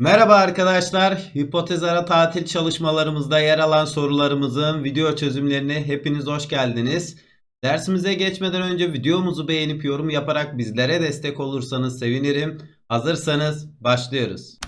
Merhaba arkadaşlar. Hipotez ara tatil çalışmalarımızda yer alan sorularımızın video çözümlerine hepiniz hoş geldiniz. Dersimize geçmeden önce videomuzu beğenip yorum yaparak bizlere destek olursanız sevinirim. Hazırsanız başlıyoruz.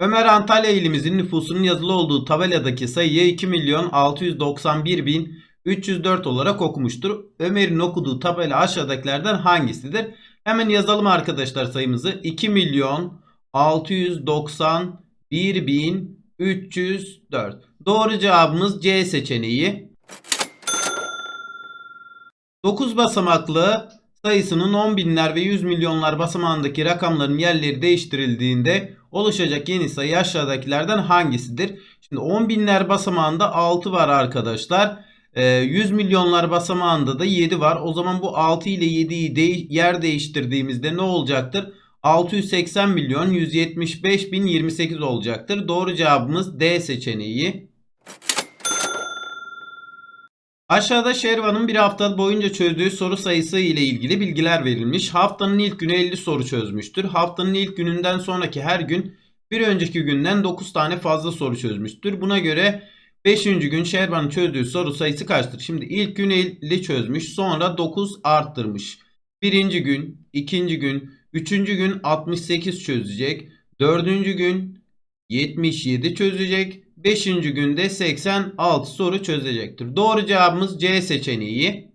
Ömer Antalya ilimizin nüfusunun yazılı olduğu tabeladaki sayıyı 2 milyon 691 bin 304 olarak okumuştur. Ömer'in okuduğu tabela aşağıdakilerden hangisidir? Hemen yazalım arkadaşlar sayımızı. 2 milyon 691 bin 304. Doğru cevabımız C seçeneği. 9 basamaklı sayısının 10 binler ve 100 milyonlar basamağındaki rakamların yerleri değiştirildiğinde oluşacak yeni sayı aşağıdakilerden hangisidir? Şimdi 10 binler basamağında 6 var arkadaşlar. Ee, 100 milyonlar basamağında da 7 var. O zaman bu 6 ile 7'yi de yer değiştirdiğimizde ne olacaktır? 680 milyon 175 bin 28 olacaktır. Doğru cevabımız D seçeneği. Aşağıda Şervan'ın bir hafta boyunca çözdüğü soru sayısı ile ilgili bilgiler verilmiş. Haftanın ilk günü 50 soru çözmüştür. Haftanın ilk gününden sonraki her gün bir önceki günden 9 tane fazla soru çözmüştür. Buna göre 5. gün Şervan'ın çözdüğü soru sayısı kaçtır? Şimdi ilk gün 50 çözmüş sonra 9 arttırmış. Birinci gün, ikinci gün, üçüncü gün 68 çözecek. Dördüncü gün 77 çözecek. Beşinci günde 86 soru çözecektir. Doğru cevabımız C seçeneği.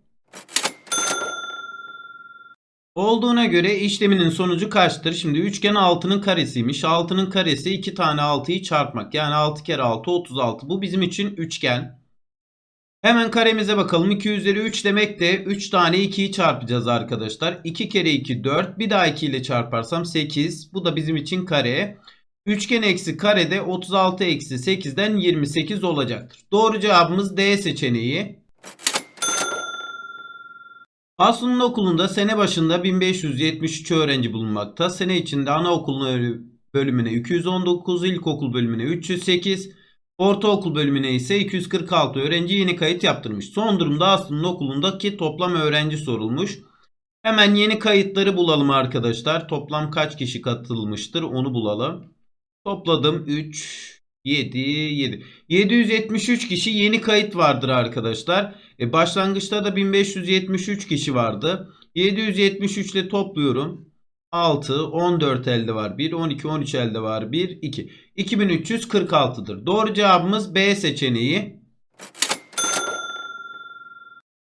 Olduğuna göre işleminin sonucu kaçtır? Şimdi üçgen 6'nın karesiymiş. 6'nın karesi 2 tane 6'yı çarpmak. Yani 6 kere 6 36. Bu bizim için üçgen. Hemen karemize bakalım. 2 üzeri 3 demek de 3 tane 2'yi çarpacağız arkadaşlar. 2 kere 2 4. Bir daha 2 ile çarparsam 8. Bu da bizim için kare. Üçgen eksi karede 36 eksi 8'den 28 olacaktır. Doğru cevabımız D seçeneği. Aslında okulunda sene başında 1573 öğrenci bulunmakta. Sene içinde anaokulu bölümüne 219, ilkokul bölümüne 308, ortaokul bölümüne ise 246 öğrenci yeni kayıt yaptırmış. Son durumda Aslı'nın okulundaki toplam öğrenci sorulmuş. Hemen yeni kayıtları bulalım arkadaşlar. Toplam kaç kişi katılmıştır onu bulalım. Topladım 3, 7, 7. 773 kişi yeni kayıt vardır arkadaşlar. E başlangıçta da 1573 kişi vardı. 773 ile topluyorum. 6, 14 elde var 1, 12, 13 elde var 1, 2. 2346'dır. Doğru cevabımız B seçeneği.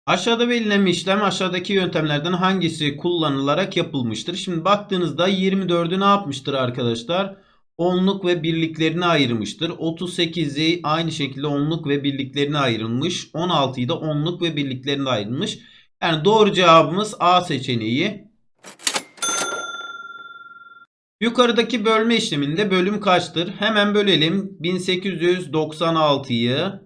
Aşağıda verilen işlem aşağıdaki yöntemlerden hangisi kullanılarak yapılmıştır? Şimdi baktığınızda 24'ü ne yapmıştır arkadaşlar? Onluk ve birliklerine ayırmıştır. 38'i aynı şekilde onluk ve birliklerine ayrılmış. 16'yı da onluk ve birliklerine ayrılmış. Yani doğru cevabımız A seçeneği. Yukarıdaki bölme işleminde bölüm kaçtır? Hemen bölelim. 1896'yı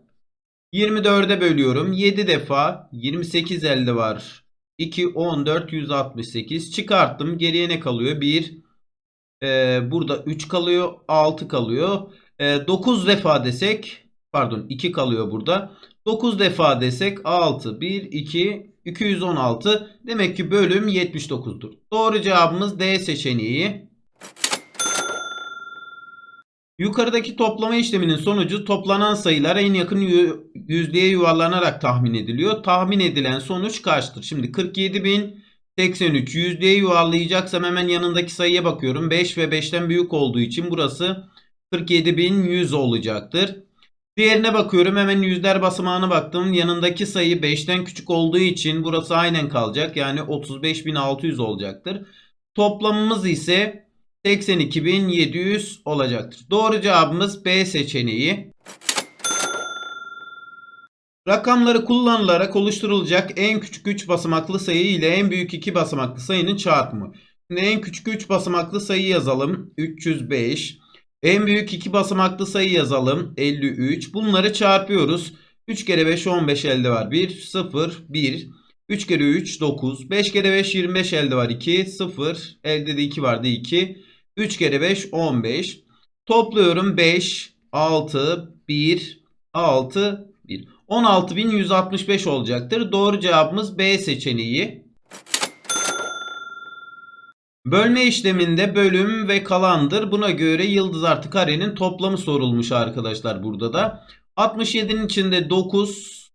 24'e bölüyorum. 7 defa 28 elde var. 2, 14, 168. Çıkarttım. Geriye ne kalıyor? 1, ee, burada 3 kalıyor. 6 kalıyor. Ee, 9 defa desek pardon 2 kalıyor burada. 9 defa desek 6, 1, 2, 216. Demek ki bölüm 79'dur. Doğru cevabımız D seçeneği. Yukarıdaki toplama işleminin sonucu toplanan sayılara en yakın yüzlüğe yuvarlanarak tahmin ediliyor. Tahmin edilen sonuç kaçtır? Şimdi 47.083 yüzlüğe yuvarlayacaksam hemen yanındaki sayıya bakıyorum. 5 ve 5'ten büyük olduğu için burası 47.100 olacaktır. Diğerine bakıyorum hemen yüzler basamağına baktım. Yanındaki sayı 5'ten küçük olduğu için burası aynen kalacak. Yani 35.600 olacaktır. Toplamımız ise 82.700 olacaktır. Doğru cevabımız B seçeneği. Rakamları kullanılarak oluşturulacak en küçük 3 basamaklı sayı ile en büyük 2 basamaklı sayının çarpımı. Şimdi en küçük 3 basamaklı sayı yazalım. 305. En büyük 2 basamaklı sayı yazalım. 53. Bunları çarpıyoruz. 3 kere 5 15 elde var. 1 0 1 3 kere 3 9 5 kere 5 25 elde var 2 0 elde de 2 vardı 2 3 kere 5 15 topluyorum 5 6 1 6 1. 16.165 olacaktır. Doğru cevabımız B seçeneği. Bölme işleminde bölüm ve kalandır. Buna göre yıldız artı karenin toplamı sorulmuş arkadaşlar burada da. 67'nin içinde 9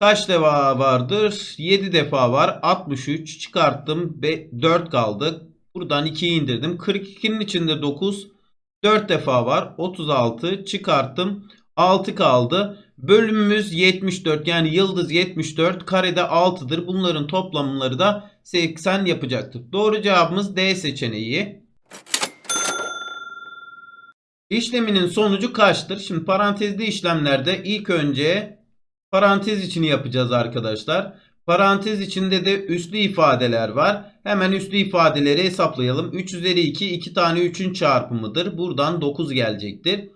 kaç defa vardır? 7 defa var. 63 çıkarttım. 4 kaldı. Buradan 2'yi indirdim. 42'nin içinde 9 4 defa var. 36 çıkarttım. 6 kaldı. Bölümümüz 74 yani yıldız 74 karede 6'dır. Bunların toplamları da 80 yapacaktır. Doğru cevabımız D seçeneği. İşleminin sonucu kaçtır? Şimdi parantezli işlemlerde ilk önce parantez içini yapacağız arkadaşlar. Parantez içinde de üslü ifadeler var. Hemen üslü ifadeleri hesaplayalım. 3 üzeri 2 2 tane 3'ün çarpımıdır. Buradan 9 gelecektir.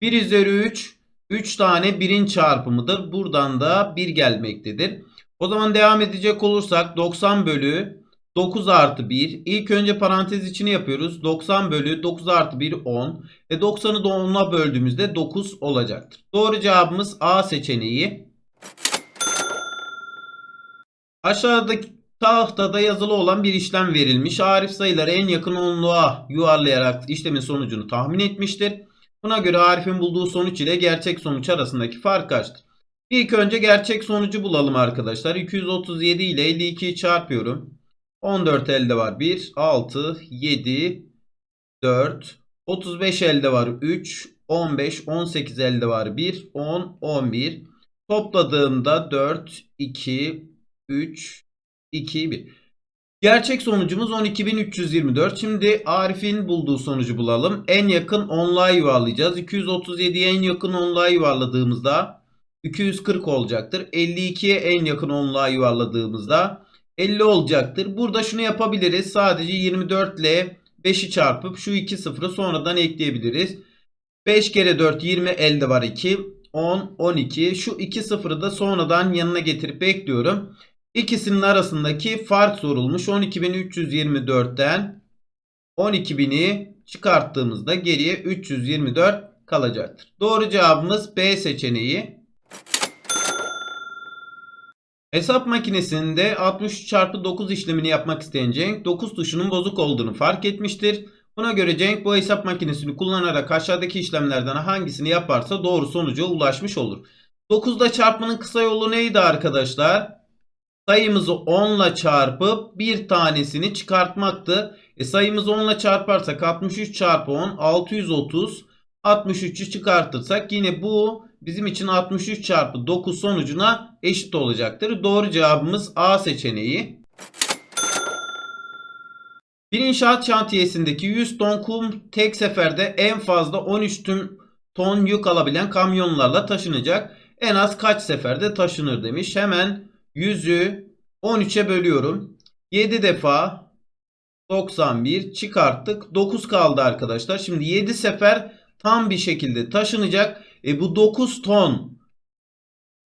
1 üzeri 3 3 tane 1'in çarpımıdır. Buradan da 1 gelmektedir. O zaman devam edecek olursak 90 bölü 9 artı 1. İlk önce parantez içini yapıyoruz. 90 bölü 9 artı 1 10. E 90'ı da 10'a böldüğümüzde 9 olacaktır. Doğru cevabımız A seçeneği. Aşağıdaki tahtada yazılı olan bir işlem verilmiş. Arif sayıları en yakın onluğa yuvarlayarak işlemin sonucunu tahmin etmiştir. Buna göre Arif'in bulduğu sonuç ile gerçek sonuç arasındaki fark kaçtır? İlk önce gerçek sonucu bulalım arkadaşlar. 237 ile 52'yi çarpıyorum. 14 elde var 1, 6, 7, 4, 35 elde var 3, 15, 18 elde var 1, 10, 11. Topladığımda 4, 2, 3, 2, 1. Gerçek sonucumuz 12.324. Şimdi Arif'in bulduğu sonucu bulalım. En yakın onluğa yuvarlayacağız. 237'ye en yakın onluğa yuvarladığımızda 240 olacaktır. 52'ye en yakın onluğa yuvarladığımızda 50 olacaktır. Burada şunu yapabiliriz. Sadece 24 ile 5'i çarpıp şu iki sıfırı sonradan ekleyebiliriz. 5 kere 4 20 elde var 2. 10 12. Şu iki sıfırı da sonradan yanına getirip ekliyorum. İkisinin arasındaki fark sorulmuş. 12.324'ten 12.000'i çıkarttığımızda geriye 324 kalacaktır. Doğru cevabımız B seçeneği. Hesap makinesinde 63 çarpı 9 işlemini yapmak isteyen Cenk 9 tuşunun bozuk olduğunu fark etmiştir. Buna göre Cenk bu hesap makinesini kullanarak aşağıdaki işlemlerden hangisini yaparsa doğru sonuca ulaşmış olur. 9'da çarpmanın kısa yolu neydi arkadaşlar? Sayımızı 10 ile çarpıp bir tanesini çıkartmaktı. E sayımızı 10 ile çarparsak 63 çarpı 10 630. 63'ü çıkartırsak yine bu bizim için 63 çarpı 9 sonucuna eşit olacaktır. Doğru cevabımız A seçeneği. Bir inşaat şantiyesindeki 100 ton kum tek seferde en fazla 13 tüm ton yük alabilen kamyonlarla taşınacak. En az kaç seferde taşınır demiş. Hemen 100'ü 13'e bölüyorum. 7 defa 91 çıkarttık. 9 kaldı arkadaşlar. Şimdi 7 sefer tam bir şekilde taşınacak. E bu 9 ton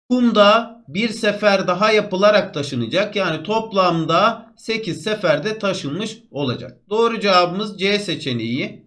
kum da bir sefer daha yapılarak taşınacak. Yani toplamda 8 seferde taşınmış olacak. Doğru cevabımız C seçeneği.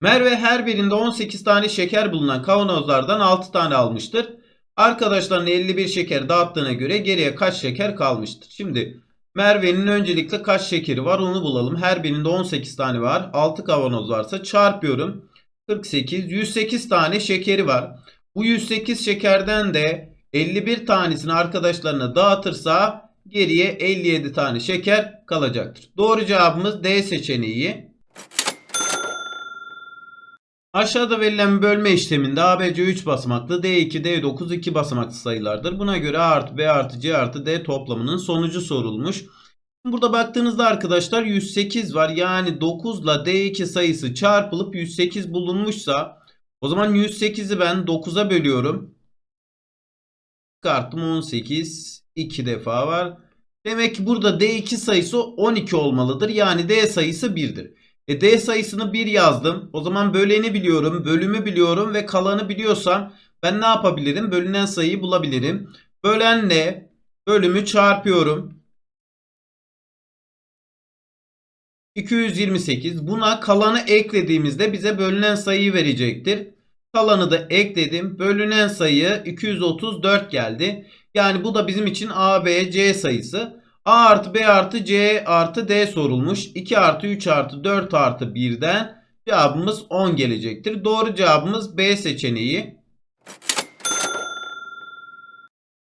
Merve her birinde 18 tane şeker bulunan kavanozlardan 6 tane almıştır. Arkadaşların 51 şeker dağıttığına göre geriye kaç şeker kalmıştır? Şimdi Merve'nin öncelikle kaç şekeri var onu bulalım. Her birinde 18 tane var. 6 kavanoz varsa çarpıyorum. 48, 108 tane şekeri var. Bu 108 şekerden de 51 tanesini arkadaşlarına dağıtırsa geriye 57 tane şeker kalacaktır. Doğru cevabımız D seçeneği. Aşağıda verilen bölme işleminde ABC 3 basamaklı, D2, D9 2 basamaklı sayılardır. Buna göre A artı B artı C artı D toplamının sonucu sorulmuş. Burada baktığınızda arkadaşlar 108 var. Yani 9 ile D2 sayısı çarpılıp 108 bulunmuşsa o zaman 108'i ben 9'a bölüyorum. Çıkarttım 18. 2 defa var. Demek ki burada D2 sayısı 12 olmalıdır. Yani D sayısı 1'dir. E D sayısını 1 yazdım. O zaman böleni biliyorum, bölümü biliyorum ve kalanı biliyorsam ben ne yapabilirim? Bölünen sayıyı bulabilirim. Bölenle bölümü çarpıyorum. 228. Buna kalanı eklediğimizde bize bölünen sayıyı verecektir. Kalanı da ekledim. Bölünen sayı 234 geldi. Yani bu da bizim için A, B, C sayısı. A artı B artı C artı D sorulmuş. 2 artı 3 artı 4 artı 1'den cevabımız 10 gelecektir. Doğru cevabımız B seçeneği.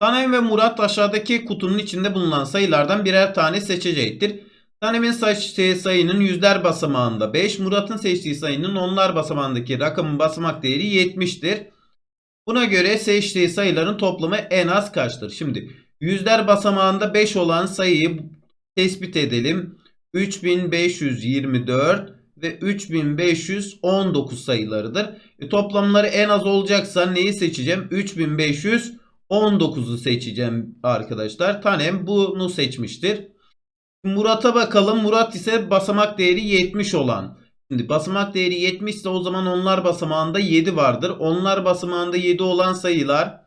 Tanem ve Murat aşağıdaki kutunun içinde bulunan sayılardan birer tane seçecektir. Tanem'in seçtiği sayının yüzler basamağında 5, Murat'ın seçtiği sayının onlar basamağındaki rakamın basamak değeri 70'tir. Buna göre seçtiği sayıların toplamı en az kaçtır? Şimdi yüzler basamağında 5 olan sayıyı tespit edelim. 3524 ve 3519 sayılarıdır. E, toplamları en az olacaksa neyi seçeceğim? 3519'u seçeceğim arkadaşlar. Tanem bunu seçmiştir. Murat'a bakalım. Murat ise basamak değeri 70 olan. Şimdi basamak değeri 70 ise o zaman onlar basamağında 7 vardır. Onlar basamağında 7 olan sayılar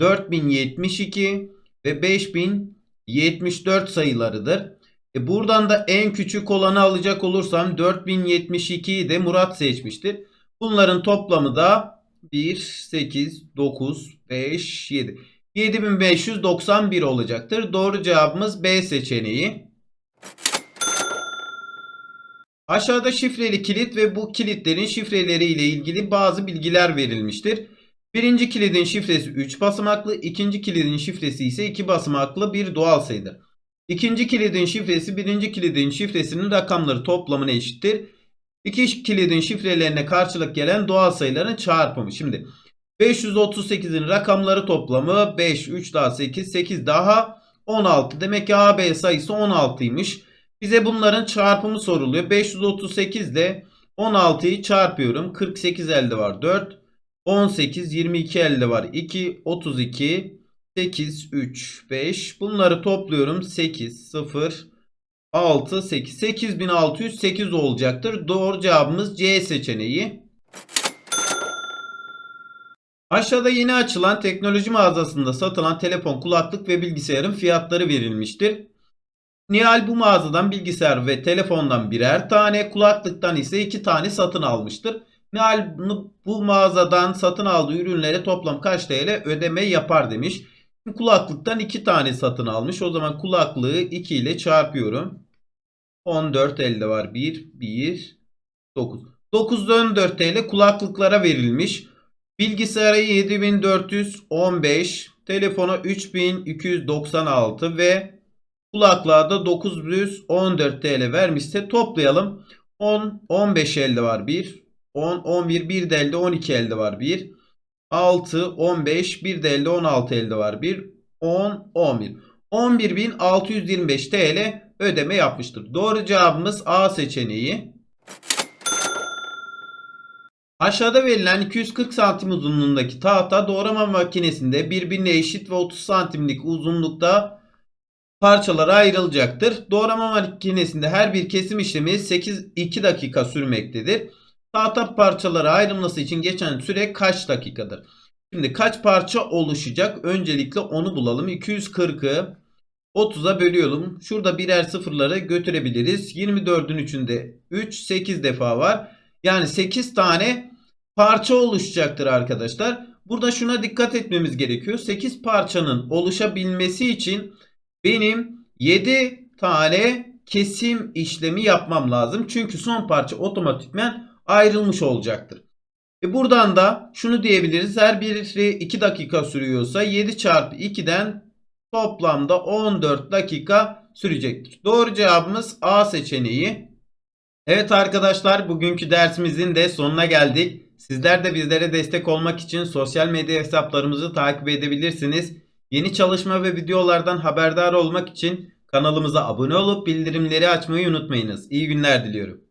4072 ve 5074 sayılarıdır. E buradan da en küçük olanı alacak olursam 4072'yi de Murat seçmiştir. Bunların toplamı da 1, 8, 9, 5, 7. 7591 olacaktır. Doğru cevabımız B seçeneği. Aşağıda şifreli kilit ve bu kilitlerin şifreleri ile ilgili bazı bilgiler verilmiştir. Birinci kilidin şifresi 3 basamaklı, ikinci kilidin şifresi ise 2 basamaklı bir doğal sayıdır. İkinci kilidin şifresi birinci kilidin şifresinin rakamları toplamına eşittir. İki kilidin şifrelerine karşılık gelen doğal sayıların çarpımı. Şimdi 538'in rakamları toplamı 5, 3 daha 8, 8 daha 16. Demek ki AB sayısı 16'ymış. Bize bunların çarpımı soruluyor. 538 ile 16'yı çarpıyorum. 48 elde var 4. 18, 22 elde var 2, 32, 8, 3, 5. Bunları topluyorum. 8, 0, 6, 8. 8608 olacaktır. Doğru cevabımız C seçeneği. Aşağıda yeni açılan teknoloji mağazasında satılan telefon, kulaklık ve bilgisayarın fiyatları verilmiştir. Nihal bu mağazadan bilgisayar ve telefondan birer tane, kulaklıktan ise iki tane satın almıştır. Nihal bu mağazadan satın aldığı ürünlere toplam kaç TL ödeme yapar demiş. Kulaklıktan iki tane satın almış. O zaman kulaklığı 2 ile çarpıyorum. 14 elde var. 1, 1, 9. 914 TL kulaklıklara verilmiş. Bilgisayara 7415, telefona 3296 ve kulaklığa da 914 TL vermişse toplayalım. 10, 15 elde var 1, 10, 11, 1 de elde 12 elde var 1, 6, 15, 1 de elde 16 elde var 1, 10, 11. 11.625 TL ödeme yapmıştır. Doğru cevabımız A seçeneği. Aşağıda verilen 240 santim uzunluğundaki tahta doğrama makinesinde birbirine eşit ve 30 santimlik uzunlukta parçalara ayrılacaktır. Doğrama makinesinde her bir kesim işlemi 8 2 dakika sürmektedir. Tahta parçalara ayrılması için geçen süre kaç dakikadır? Şimdi kaç parça oluşacak? Öncelikle onu bulalım. 240'ı 30'a bölüyorum. Şurada birer sıfırları götürebiliriz. 24'ün içinde 3 8 defa var. Yani 8 tane parça oluşacaktır arkadaşlar. Burada şuna dikkat etmemiz gerekiyor. 8 parçanın oluşabilmesi için benim 7 tane kesim işlemi yapmam lazım. Çünkü son parça otomatikmen ayrılmış olacaktır. E buradan da şunu diyebiliriz. Her biri 2 dakika sürüyorsa 7 çarpı 2'den toplamda 14 dakika sürecektir. Doğru cevabımız A seçeneği. Evet arkadaşlar bugünkü dersimizin de sonuna geldik. Sizler de bizlere destek olmak için sosyal medya hesaplarımızı takip edebilirsiniz. Yeni çalışma ve videolardan haberdar olmak için kanalımıza abone olup bildirimleri açmayı unutmayınız. İyi günler diliyorum.